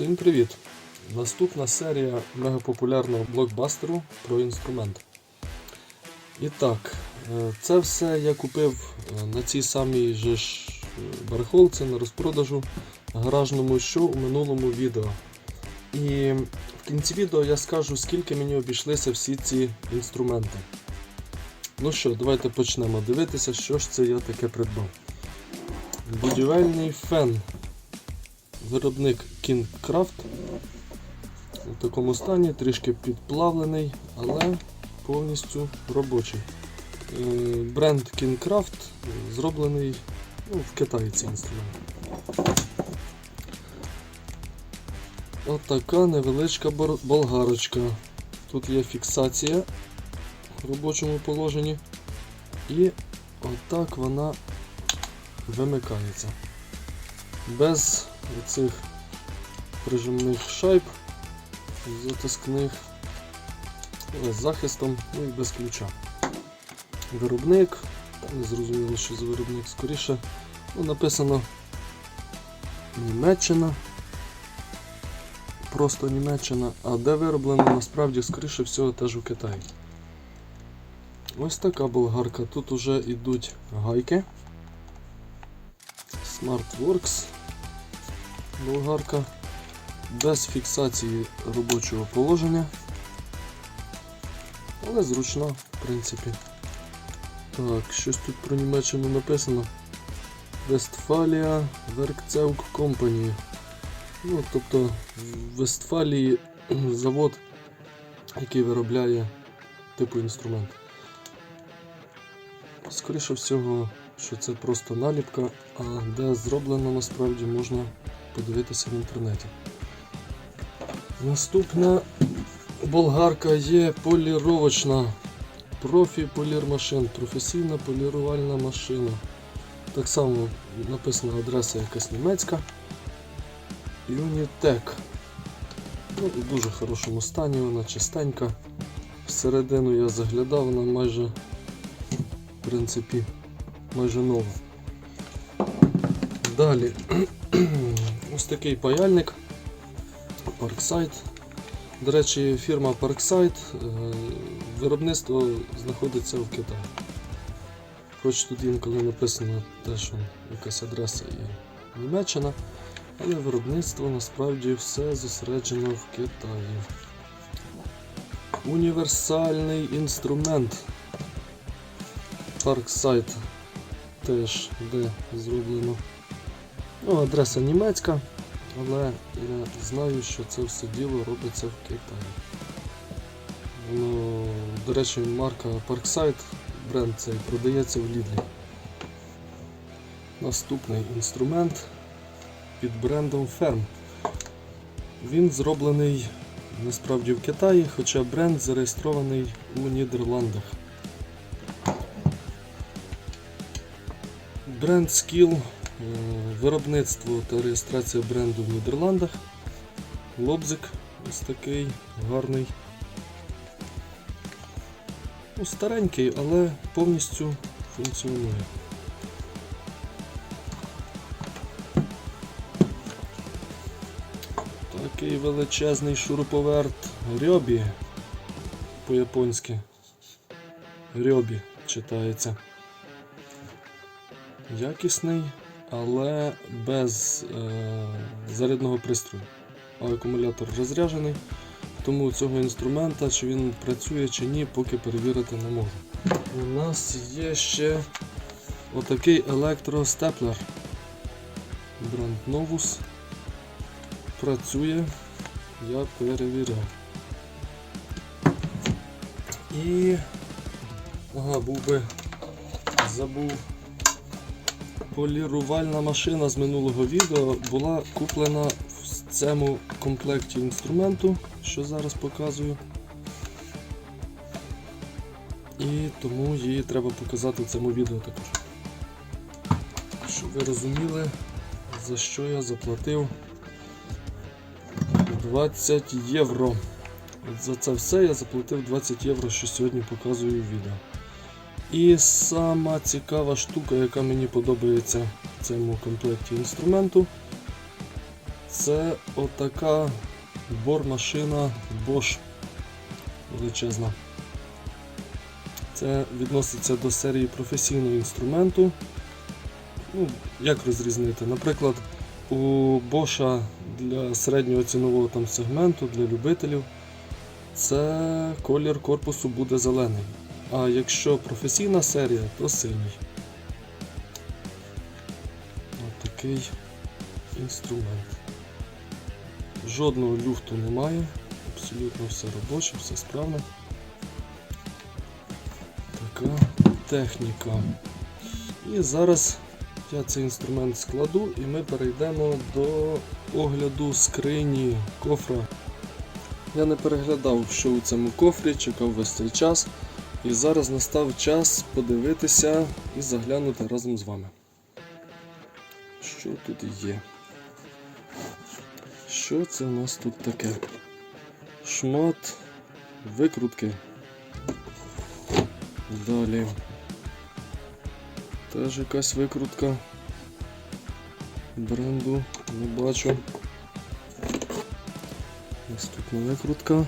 Всім привіт! Наступна серія мегапопулярного блокбастеру про інструмент. І так, е, це все я купив е, на цій самій же ж е, барахолці на розпродажу гаражному що у минулому відео. І в кінці відео я скажу, скільки мені обійшлися всі ці інструменти. Ну що, давайте почнемо дивитися, що ж це я таке придбав. Будівельний фен. Виробник KingCraft. У такому стані, трішки підплавлений, але повністю робочий. Е, Бренд KingCraft зроблений ну, в Китаї цей інструмент. Отака невеличка болгарочка. Тут є фіксація в робочому положенні. І отак вона вимикається. Без оцих прижимних шайб затискних з захистом, ну і без ключа. Виробник, зрозуміло, що за виробник скоріше. Ну, написано Німеччина. Просто Німеччина, а де вироблено насправді скоріше всього теж у Китаї. Ось така болгарка. Тут уже йдуть гайки. SmartWorks болгарка без фіксації робочого положення, але зручна, в принципі. Так, щось тут про Німеччину написано. Westfalia Werkzeug Company. Ну, тобто в Вестфалії завод, який виробляє типу інструмент. Скоріше всього, що це просто наліпка, а де зроблено насправді можна подивитися в інтернеті. Наступна болгарка є поліровочна. Профі полір машин, професійна полірувальна машина. Так само написана адреса якась німецька. Unitec. Ну, у дуже хорошому стані, вона чистенька. Всередину я заглядав, вона майже, в принципі, майже нова. Далі ось такий паяльник Parkside. До речі, фірма Parkside, е, виробництво знаходиться в Китаї. Хоч тут інколи написано те, що якась адреса є Німеччина, але виробництво насправді все зосереджено в Китаї. Універсальний інструмент Parkside теж де зроблено. Ну, адреса німецька, але я знаю, що це все діло робиться в Китаї. Воно, до речі, марка Parkside, бренд цей продається в Лідлі. Наступний інструмент під брендом Ferm. Він зроблений насправді в Китаї, хоча бренд зареєстрований у Нідерландах. Бренд Skill, виробництво та реєстрація бренду в Нідерландах. Лобзик ось такий гарний. Ну, старенький, але повністю функціонує. Такий величезний шуруповерт Рьобі по-японськи. Рьобі читається. Якісний, але без е, зарядного пристрою. А акумулятор розряджений, тому цього інструмента, чи він працює чи ні, поки перевірити не можу. У нас є ще отакий електростеплер. Бренд Novus. Працює, я перевіряв. І. Ага, був би забув. Полірувальна машина з минулого відео була куплена в цьому комплекті інструменту, що зараз показую. І тому її треба показати в цьому відео також. Щоб ви розуміли, за що я заплатив 20 євро. От за це все я заплатив 20 євро, що сьогодні показую в відео. І сама цікава штука, яка мені подобається в цьому комплекті інструменту, Це отака бормашина Bosch величезна. Це відноситься до серії професійного інструменту. Ну, як розрізнити? Наприклад, у Bosch для середнього цінового там сегменту, для любителів, це колір корпусу буде зелений. А якщо професійна серія, то синій. Ось такий інструмент. Жодного люфту немає, абсолютно все робоче, все справне. Така техніка. І зараз я цей інструмент складу і ми перейдемо до огляду скрині кофра. Я не переглядав, що у цьому кофрі, чекав весь цей час. І зараз настав час подивитися і заглянути разом з вами. Що тут є? Що це у нас тут таке? Шмат викрутки. Далі. Теж якась викрутка. Бренду не бачу. Наступна викрутка.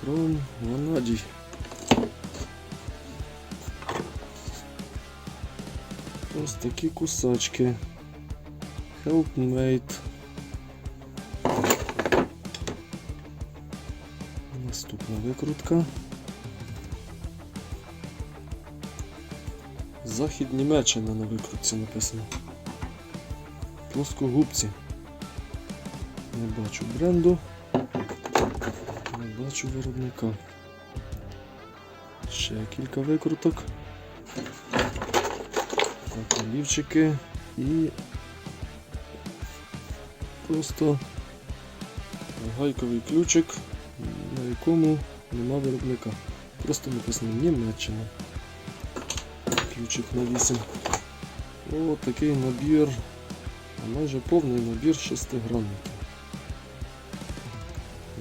Хром Ванадій. Ось такі кусачки. Helpmate. Наступна викрутка. Захід Німеччина на викрутці написано. Плоскогубці. Не бачу бренду. Не бачу виробника. Ще кілька викруток. Так, олівчики і просто гайковий ключик, на якому нема виробника. Просто написано Німеччина. Ключик на 8. О, такий набір, майже повний набір шестигранників.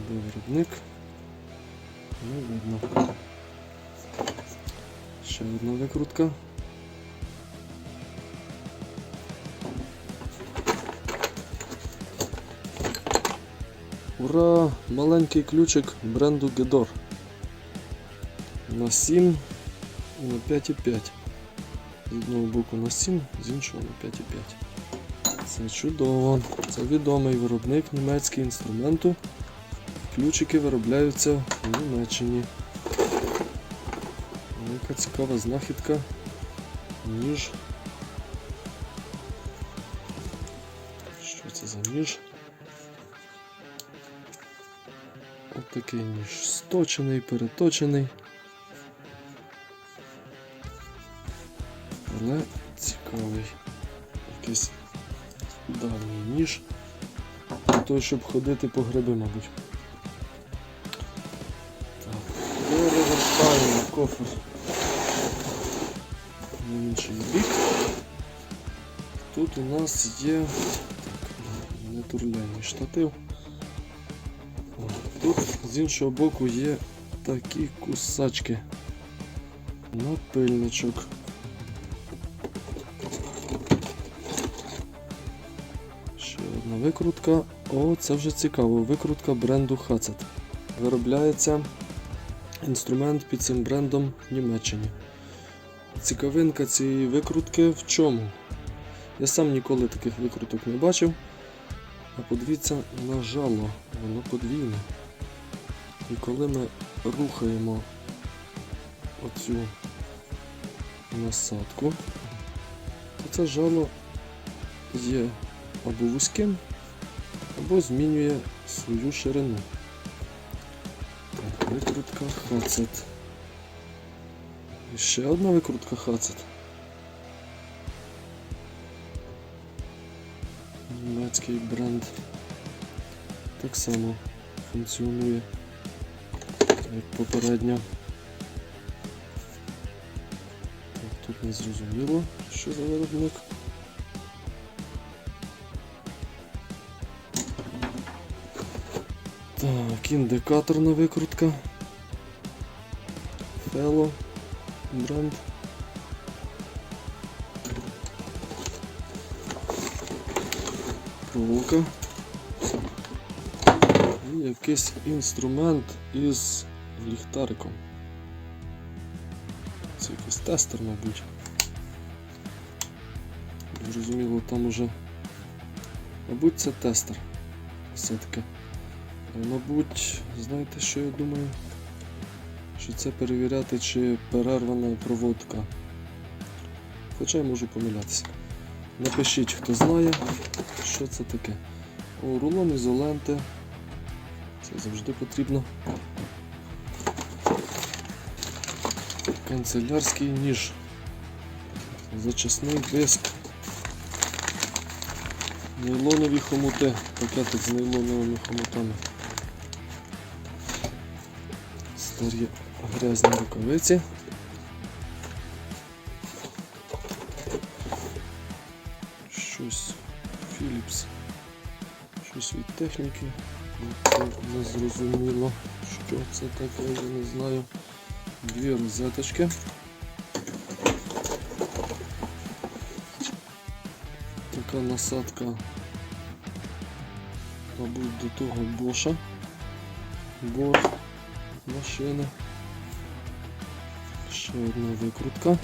Де виробник? Не видно. Ще одна викрутка. Ура! Маленький ключик бренду Gedor. На 7 і на 5,5. З одного боку на 7, з іншого на 5,5. Це чудово. Це відомий виробник німецького інструменту. Ключики виробляються в Німеччині. Яка цікава знахідка. Ніж. Що це за ніж? Такий ніж сточений, переточений. Але цікавий. Якийсь давній ніж. Для того, щоб ходити по гриби, мабуть. Перевертаємо кофр на інший бік. Тут у нас є так, нетурляний штатив. Тут з іншого боку є такі кусачки. Напильничок. Ще одна викрутка. О, це вже цікаво. Викрутка бренду Hacet. Виробляється інструмент під цим брендом в Німеччині. Цікавинка цієї викрутки в чому? Я сам ніколи таких викруток не бачив. А подивіться на жало, воно подвійне. І коли ми рухаємо оцю насадку, то це жало є або вузьким, або змінює свою ширину. Так, викрутка Hacet. І ще одна викрутка Hacet. Німецький бренд так само функціонує, як попередня. Так, тут не зрозуміло, що за виробник. Так, індикаторна викрутка. Fellow бренд. проволока. І якийсь інструмент із ліхтариком. Це якийсь тестер, мабуть. Зрозуміло, там уже. Мабуть, це тестер. Все-таки. Е, Мабуть, знаєте, що я думаю? Що це перевіряти, чи перервана проводка. Хоча я можу помилятися. Напишіть, хто знає, що це таке. О, рулон ізоленти. Це завжди потрібно. Канцелярський ніж. Зачисний диск. Нейлонові хомути. Пакетик з нейлоновими хомутами. Старі грязні рукавиці. Щось Philips. Щось від техніки. Ну, Це не зрозуміло, що це таке, я не знаю. Дві розеточки. Така насадка, мабуть, до того боша. Бор машини. Ще одна викрутка.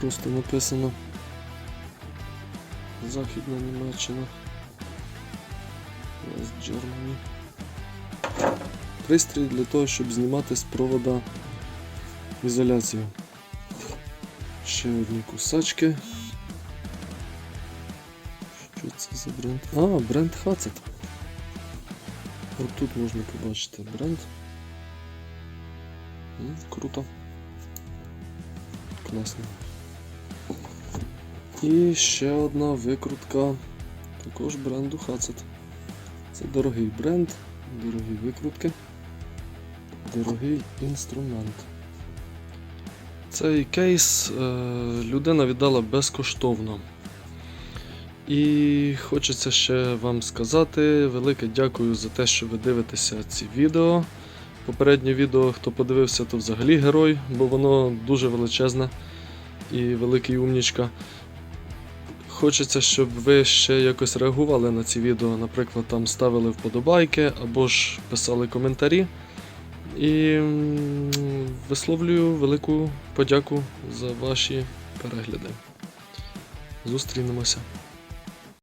Просто написано Західна Німеччина. West Germany. Пристрій для того, щоб знімати з провода ізоляцію. Ще одні кусачки. Що це за бренд? А, бренд Hacet. От тут можна побачити бренд. Круто. Класно. І ще одна викрутка також бренду Hacet. Це дорогий бренд, дорогі викрутки, дорогий інструмент. Цей кейс е, людина віддала безкоштовно. І хочеться ще вам сказати велике дякую за те, що ви дивитеся ці відео. Попереднє відео, хто подивився, то взагалі герой, бо воно дуже величезне і великий умнічка. Хочеться, щоб ви ще якось реагували на ці відео, наприклад, там ставили вподобайки або ж писали коментарі. І висловлюю велику подяку за ваші перегляди. Зустрінемося.